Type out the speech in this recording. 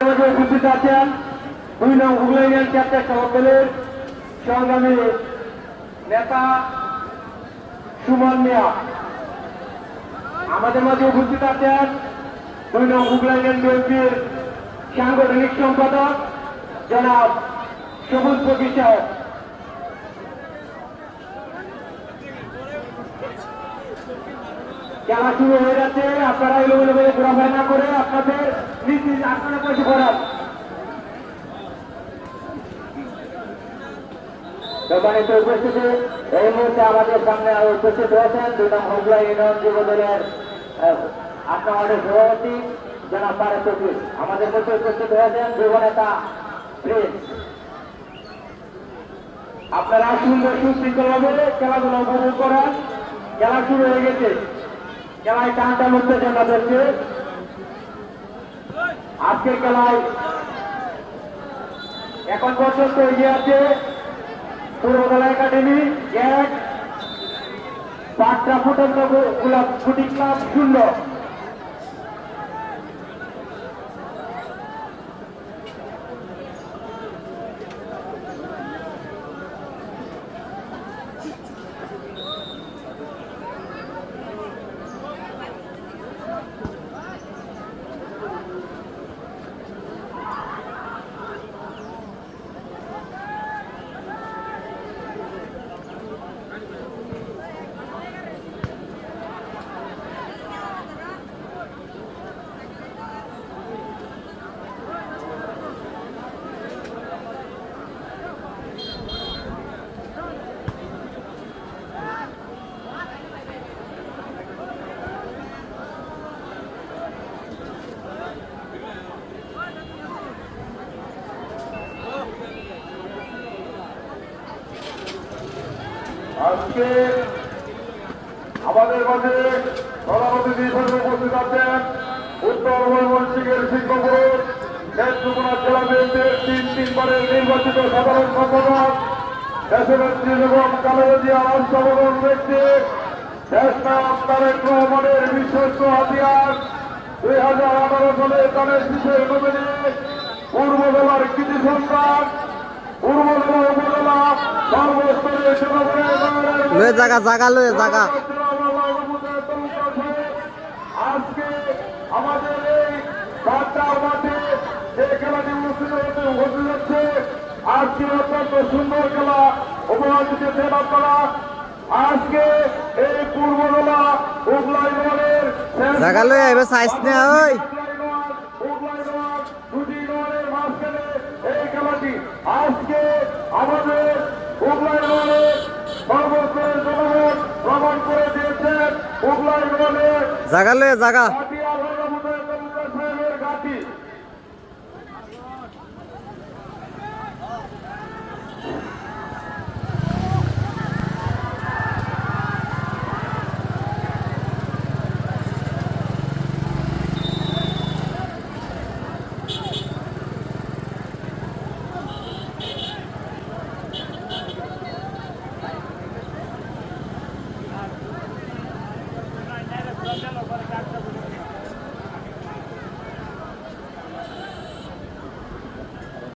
উপস্থিত আছেন দুই নং হুগলি ইউনিয়ন ক্যাপ্টেন সংগ্রামী নেতা সুমন মিয়া। আমাদের মাঝে উপস্থিত আছেন দুই নং হুগলি ইউনিয়ন বিএনপির সাংগঠনিক সম্পাদক জনাব সবুজ সাহেব। খেলা শুরু হয়ে যাচ্ছে আপনারা এলো এলো করে ঘোরাফেরা না করে আপনাদের নীতি আসনে বসে আমাদের সামনে তফিক। আমাদের আপনারা সুন্দর সুশৃঙ্খল ভাবে খেলাধুলা উপভোগ করেন। খেলা শুরু হয়ে গেছে। খেলায় টানটা টান উত্তেজনা তাদেরকে আজকের খেলায় এখন পর্যন্ত এগিয়ে আছে পূর্বতলা একাডেমি, এক পাঁচটা ফুটন্ত গোলাপ ফুটি ক্লাব শূন্য। আজকে আমাদের মাঝে সভাপতি হিসেবে উপস্থিত আছেন উত্তর ময়মনসিংহের শিক্ষকপুর নেত্রকোনা জেলা বিএনপির তিন তিনবারের নির্বাচিত সাধারণ সম্পাদক হাজার আঠারো সালে তাদের বিশেষ নমিনি পূর্ব জেলার কৃতি সন্তান পূর্ব জেলা উপজেলা সর্বস্তরের জনগণের লয়ে জাগা জাগা লয়ে জাগা। আজকে আমাদের আজকে অত্যন্ত সুন্দর খেলা উপহার দিতেছেন আপনারা আজকে এই পূর্ববেলা উগলাই দলের জাগা লয়ে আইবে, সাইজ না, ওই। লয়ে জাগা।